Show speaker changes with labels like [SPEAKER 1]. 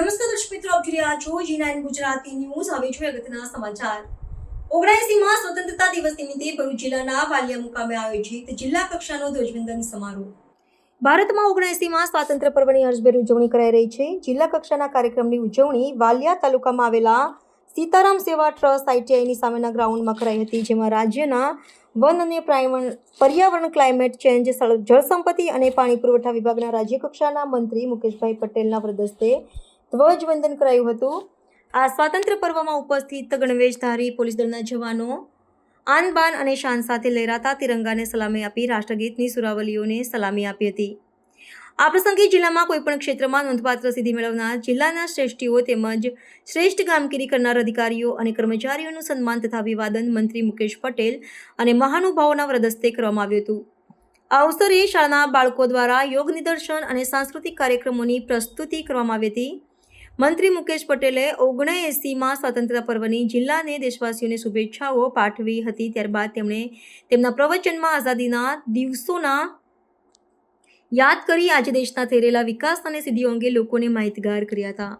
[SPEAKER 1] નમસ્કાર દર્શક મિત્રો, આપ જોઈ રહ્યા છો જી નાઇન ગુજરાતી ન્યૂઝ. હવે જોઈએ અગત્યના સમાચાર. ઓગણસીમાં સ્વતંત્રતા દિવસ નિમિત્તે ભરૂચ જિલ્લાના વાલિયા મુકામે આયોજિત જિલ્લા કક્ષાનો ધ્વજવંદન સમારોહ. ભારતમાં ઓગણસીમાં સ્વાતંત્ર્ય પર્વની અર્જભેર ઉજવણી કરાઈ રહી છે. જિલ્લા કક્ષાના કાર્યક્રમની ઉજવણી વાલિયા તાલુકામાં આવેલા સીતારામ સેવા ટ્રસ્ટ આઈટીઆઈની સામેના ગ્રાઉન્ડમાં કરાઈ હતી, જેમાં રાજ્યના વન અને પર્યાવરણ, ક્લાઇમેટ ચેન્જ, જળસંપત્તિ અને પાણી પુરવઠા વિભાગના રાજ્યકક્ષાના મંત્રી મુકેશભાઈ પટેલના વરદસ્તે ધ્વજવંદન કરાયું હતું. આ સ્વાતંત્ર્ય પર્વમાં ઉપસ્થિત ગણવેશધારી, પોલીસ દળના જવાનો, આન બાન અને શાન સાથે લહેરાતા તિરંગાને સલામી આપી રાષ્ટ્રગીતની સુરાવલીઓને સલામી આપી હતી. આ પ્રસંગે જિલ્લામાં કોઈપણ ક્ષેત્રમાં નોંધપાત્ર સિદ્ધિ મેળવનાર જિલ્લાના શ્રેષ્ઠીઓ તેમજ શ્રેષ્ઠ કામગીરી કરનાર અધિકારીઓ અને કર્મચારીઓનું સન્માન તથા અભિવાદન મંત્રી મુકેશ પટેલ અને મહાનુભાવોના વ્રદસ્તે કરવામાં આવ્યું હતું. આ અવસરે શાળાના બાળકો દ્વારા યોગ નિદર્શન અને સાંસ્કૃતિક કાર્યક્રમોની પ્રસ્તુતિ કરવામાં આવી હતી. મંત્રી મુકેશ પટેલે ઓગણએંસીમાં સ્વાતંત્ર્ય પર્વની જિલ્લાને દેશવાસીઓને શુભેચ્છાઓ પાઠવી હતી. ત્યારબાદ તેમણે તેમના પ્રવચનમાં આઝાદીના દિવસોના યાદ કરી. આજે દેશના રહેલા વિકાસ અને સિદ્ધિઓ અંગે લોકોને માહિતગાર કર્યા હતા.